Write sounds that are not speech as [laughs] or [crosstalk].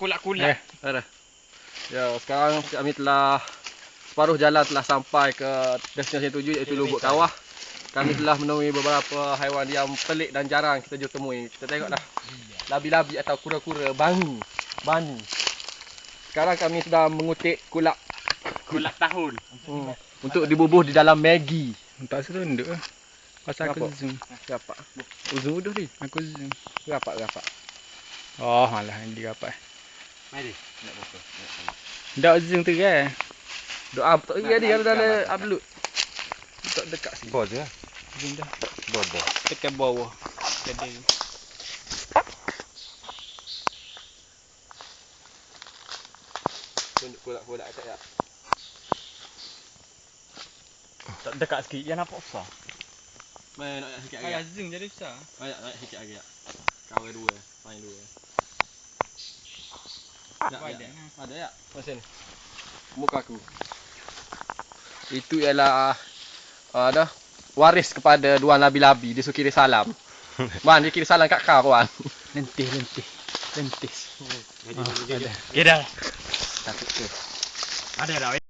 kulak-kulak. Eh, ada. Ya, sekarang kami telah separuh jalan telah sampai ke destinasi tuju iaitu Lubuk Kawah. Kami telah menemui beberapa haiwan yang pelik dan jarang kita jumpa temui. Kita tengoklah. Labi-labi atau kura-kura bangi. Bani. Sekarang kami sedang mengutik kulak Kulak tahun. hmm, untuk dibubuh di dalam Maggi. Tak serunduk lah. Pasal aku Kenapa? zoom. Rapak. Uzun uduh ni. Aku zoom. Rapak rapak. Oh, malah dia dapat. Mari. Nak buka. Tak zoom tu kan? Doa betul Nak dia dia dalam gambar. upload. Tak dekat sini. Bos je. Zoom dah. Bos dah. Tekan bawah. Jadi. Kulak-kulak kat ya. Tak dekat sikit. Yang nampak besar. Main nak sikit Ayah zoom jadi besar. Banyak nak sikit lagi ya. Kawan dua, main dua. Ada ya. lah. Ada ya? Macam ni. Muka aku. Itu ialah uh, dah waris kepada dua labi-labi dia suruh kira salam. [laughs] Wan dia kira salam kat kau kawan. Lentih, lentih. Lentis. Jadi, Ah, jadi, jadi. ada. Okay dah. Takut ke. Ada dah.